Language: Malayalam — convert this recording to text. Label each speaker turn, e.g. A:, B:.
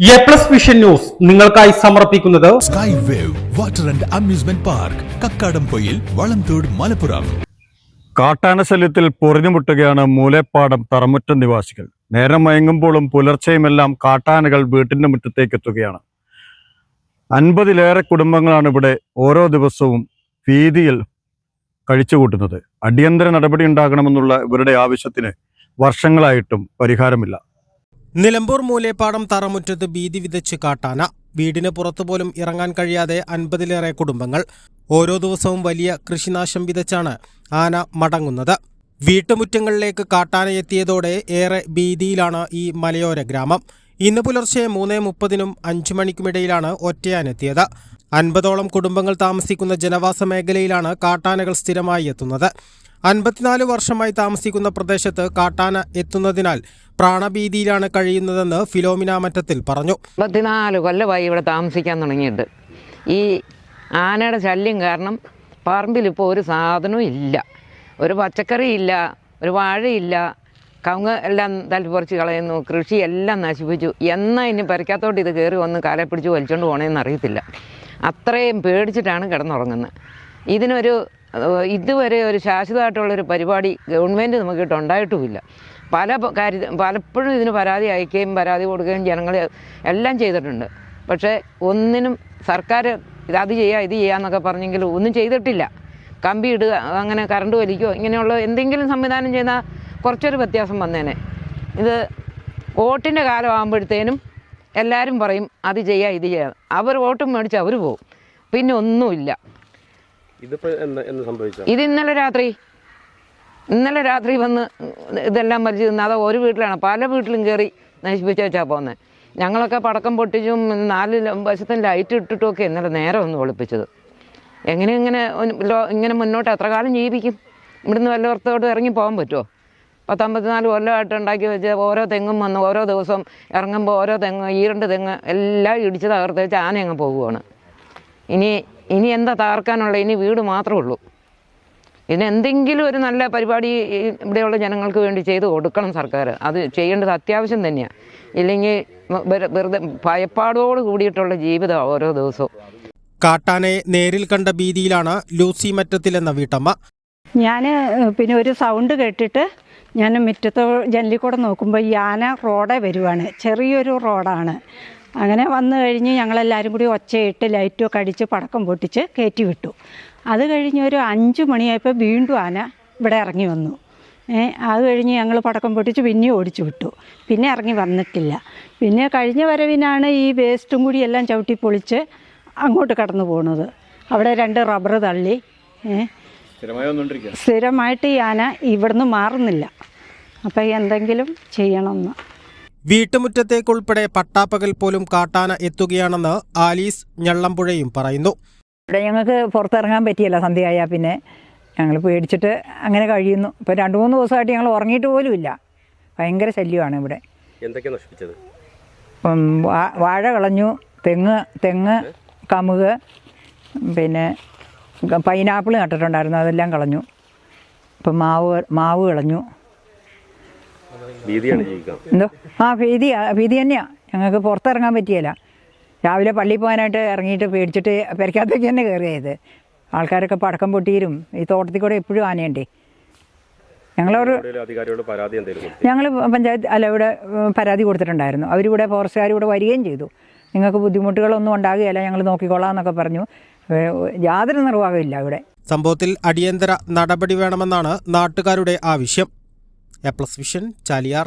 A: എ പ്ലസ് വിഷൻ ന്യൂസ് നിങ്ങൾക്കായി സമർപ്പിക്കുന്നത്
B: sky wave water and amusement park Kakkadampoyil Valamthode Malappuram
C: കാട്ടാന ശല്യത്തിൽ പൊറിഞ്ഞുമുട്ടുകയാണ് മൂലേപ്പാടം തറമുറ്റം നിവാസികൾ. നേരം മയങ്ങുമ്പോഴും പുലർച്ചയുമെല്ലാം കാട്ടാനകൾ വീട്ടിന്റെ മുറ്റത്തേക്ക് എത്തുകയാണ് അൻപതിലേറെ കുടുംബങ്ങളാണ് ഇവിടെ ഓരോ ദിവസവും ഭീതിയിൽ കഴിച്ചുകൂട്ടുന്നത്. അടിയന്തര നടപടി ഉണ്ടാകണമെന്നുള്ള ഇവരുടെ ആവശ്യത്തിന് വർഷങ്ങളായിട്ടും പരിഹാരമില്ല.
D: നിലമ്പൂർ മൂലേപ്പാടം തറമുറ്റത്ത് ഭീതി വിതച്ച് കാട്ടാന. വീടിന് പുറത്തുപോലും ഇറങ്ങാൻ കഴിയാതെ അൻപതിലേറെ കുടുംബങ്ങൾ. ഓരോ ദിവസവും വലിയ കൃഷിനാശം വിതച്ചാണ് ആന മടങ്ങുന്നത്. വീട്ടുമുറ്റങ്ങളിലേക്ക് കാട്ടാന എത്തിയതോടെ ഏറെ ഭീതിയിലാണ് ഈ മലയോര ഗ്രാമം. ഇന്ന് പുലർച്ചെ മൂന്ന് മുപ്പതിനും അഞ്ചു മണിക്കുമിടയിലാണ് ഒറ്റയാനെത്തിയത് അൻപതോളം കുടുംബങ്ങൾ താമസിക്കുന്ന ജനവാസ മേഖലയിലാണ് കാട്ടാനകൾ സ്ഥിരമായി എത്തുന്നത്. അൻപത്തിനാല് വർഷമായി താമസിക്കുന്ന പ്രദേശത്ത് കാട്ടാന എത്തുന്നതിനാൽ പ്രാണഭീതിയിലാണ് കഴിയുന്നതെന്ന് ഫിലോമിന മറ്റത്തിൽ പറഞ്ഞു.
E: അൻപത്തിനാല് കൊല്ലമായി ഇവിടെ താമസിക്കാൻ തുടങ്ങിയിട്ട്. ഈ ആനയുടെ ശല്യം കാരണം പറമ്പിൽ ഇപ്പോൾ ഒരു സാധനവും ഇല്ല. ഒരു പച്ചക്കറി ഇല്ല ഒരു വാഴയില്ല കവുങ്ങ് എല്ലാം തല്ലിപ്പറിച്ച് കളയുന്നു കൃഷി എല്ലാം നശിപ്പിച്ചു. എന്നാ ഇനി പരിക്കാത്തോട്ട് ഇത് കയറി വന്ന് കാലെ പിടിച്ച് വലിച്ചോണ്ട് പോകണമെന്ന് അറിയത്തില്ല. അത്രയും പേടിച്ചിട്ടാണ് കിടന്നുറങ്ങുന്നത്. ഇതിനൊരു ഇതുവരെ ഒരു ശാശ്വതമായിട്ടുള്ളൊരു പരിപാടി ഗവൺമെന്റ് നമുക്കിട്ട് ഉണ്ടായിട്ടുമില്ല. പല കാര്യ പലപ്പോഴും ഇതിന് പരാതി അയക്കുകയും പരാതി കൊടുക്കുകയും ജനങ്ങൾ എല്ലാം ചെയ്തിട്ടുണ്ട്. പക്ഷേ ഒന്നിനും സർക്കാർ ഇത് അത് ചെയ്യുക ഇത് ചെയ്യാന്നൊക്കെ പറഞ്ഞെങ്കിൽ ഒന്നും ചെയ്തിട്ടില്ല. കമ്പി ഇടുക അങ്ങനെ കറണ്ട് വലിക്കുകയോ ഇങ്ങനെയുള്ള എന്തെങ്കിലും സംവിധാനം ചെയ്താൽ കുറച്ചൊരു വ്യത്യാസം വന്നേനെ. ഇത് വോട്ടിന്റെ കാലം ആകുമ്പോഴത്തേനും എല്ലാവരും പറയും അത് ചെയ്യാം ഇത് ചെയ്യാം. അവർ വോട്ടും മേടിച്ച് അവർ പോകും പിന്നെ ഒന്നുമില്ല. ഇത് ഇന്നലെ രാത്രി ഇന്നലെ രാത്രി വന്ന് ഇതെല്ലാം വലിച്ചു തിന്ന് അത് ഒരു വീട്ടിലാണ്. പല വീട്ടിലും കയറി നശിപ്പിച്ച് വെച്ചാൽ പോകുന്നത് ഞങ്ങളൊക്കെ പടക്കം പൊട്ടിച്ചും നാല് വശത്തും ലൈറ്റ് ഇട്ടിട്ടുമൊക്കെ ഇന്നലെ നേരെ ഒന്ന് ഒളിപ്പിച്ചത്. എങ്ങനെ ഇങ്ങനെ ഇങ്ങനെ മുന്നോട്ട് എത്ര കാലം ജീവിക്കും? ഇവിടുന്ന് വല്ലവർത്തോട്ട് ഇറങ്ങി പോകാൻ പറ്റുമോ പത്തമ്പത്തിനാല് കൊല്ലമായിട്ട് ഉണ്ടാക്കി വെച്ച് ഓരോ തെങ്ങും വന്ന് ഓരോ ദിവസം ഇറങ്ങുമ്പോൾ ഓരോ തെങ്ങ് ഈ രണ്ട് തെങ്ങ് എല്ലാം ഇടിച്ച് തകർത്ത് വെച്ച് ആന അങ്ങ് പോവുകയാണ് ഇനി ഇനി എന്താ തകർക്കാനുള്ള? ഇനി വീട് മാത്രമേ ഉള്ളൂ. ഇതിന് എന്തെങ്കിലും ഒരു നല്ല പരിപാടി ഇവിടെയുള്ള ജനങ്ങൾക്ക് വേണ്ടി ചെയ്ത് കൊടുക്കണം സർക്കാർ അത് ചെയ്യേണ്ടത് അത്യാവശ്യം തന്നെയാണ് ഇല്ലെങ്കിൽ വെറുതെ ഭയപ്പാടോട് കൂടിയിട്ടുള്ള ജീവിതം ഓരോ ദിവസവും.
D: കാട്ടാനയെ നേരിൽ കണ്ട ഭീതിയിലാണ് ലൂസി മറ്റത്തിലെന്ന വീട്ടമ്മ.
F: ഞാൻ പിന്നെ ഒരു സൗണ്ട് കേട്ടിട്ട് ഞാൻ മുറ്റത്ത് ജനലിൽ കൂടെ നോക്കുമ്പോൾ ഈ ആന റോഡേ വരുവാണ്. ചെറിയൊരു റോഡാണ്. അങ്ങനെ വന്നു കഴിഞ്ഞ് ഞങ്ങളെല്ലാവരും കൂടി ഒച്ചയിട്ട് ലൈറ്റൊക്കെ അടിച്ച് പടക്കം പൊട്ടിച്ച് കയറ്റി വിട്ടു. അത് കഴിഞ്ഞ് ഒരു അഞ്ച് മണിയായപ്പോൾ വീണ്ടും ആന ഇവിടെ ഇറങ്ങി വന്നു. അത് കഴിഞ്ഞ് ഞങ്ങൾ പടക്കം പൊട്ടിച്ച് പിന്നെയും ഓടിച്ചു വിട്ടു. പിന്നെ ഇറങ്ങി വന്നിട്ടില്ല. പിന്നെ കഴിഞ്ഞ വരവിനാണ് ഈ വേസ്റ്റും കൂടി എല്ലാം ചവിട്ടി പൊളിച്ച് അങ്ങോട്ട് കടന്നു പോകുന്നത് അവിടെ രണ്ട് റബ്ബർ തള്ളി. സ്ഥിരമായിട്ട് ഈ ആന ഇവിടുന്ന് മാറുന്നില്ല. അപ്പം എന്തെങ്കിലും ചെയ്യണമെന്ന്.
D: വീട്ടുമുറ്റത്തേക്കുൾപ്പെടെ പട്ടാപ്പകൽ പോലും കാട്ടാന എത്തുകയാണെന്ന് ആലീസ് ഞള്ളമ്പുഴയും പറയുന്നു.
G: ഇവിടെ ഞങ്ങൾക്ക് പുറത്തിറങ്ങാൻ പറ്റിയല്ല സന്ധ്യയായാൽ പിന്നെ. ഞങ്ങൾ പേടിച്ചിട്ട് അങ്ങനെ കഴിയുന്നു. ഇപ്പോൾ രണ്ട് മൂന്ന് ദിവസമായിട്ട് ഞങ്ങൾ ഉറങ്ങിയിട്ട് പോലും ഇല്ല. ഭയങ്കര ശല്യമാണ് ഇവിടെ.
H: എന്തൊക്കെ നശിപ്പിച്ചത്?
G: വാഴ കളഞ്ഞു. തെങ്ങ് തെങ്ങ് കമുക് പിന്നെ പൈനാപ്പിൾ നട്ടിട്ടുണ്ടായിരുന്നു അതെല്ലാം കളഞ്ഞു. ഇപ്പം മാവ് മാവ് കളഞ്ഞു.
H: ഭീതിയാണ് ജീവിക്കാം
G: എന്തോ? ആ ഭീതി ഭീതി തന്നെയാണ് ഞങ്ങൾക്ക് പുറത്തിറങ്ങാൻ പറ്റിയല്ല. രാവിലെ പള്ളിയിൽ പോകാനായിട്ട് ഇറങ്ങിയിട്ട് പേടിച്ചിട്ട് പെരക്കകത്തേക്ക് തന്നെ കയറിയത്. ആൾക്കാരൊക്കെ പടക്കം പൊട്ടിയിരും. ഈ തോട്ടത്തിൽ കൂടെ എപ്പോഴും ആനയുണ്ടേ. ഞങ്ങളൊരു ഞങ്ങൾ പഞ്ചായത്ത് അല്ല ഇവിടെ പരാതി കൊടുത്തിട്ടുണ്ടായിരുന്നു. അവരിവിടെ ഫോറസ്റ്റുകാർ ഇവിടെ വരികയും ചെയ്തു. നിങ്ങൾക്ക് ബുദ്ധിമുട്ടുകളൊന്നും ഉണ്ടാകുകയില്ല. ഞങ്ങൾ നോക്കിക്കൊള്ളാം എന്നൊക്കെ പറഞ്ഞു. യാതൊരു നിർവാഹമില്ല ഇവിടെ.
D: സംഭവത്തിൽ അടിയന്തര നടപടി വേണമെന്നാണ് നാട്ടുകാരുടെ ആവശ്യം. A plus vision Chaliyar.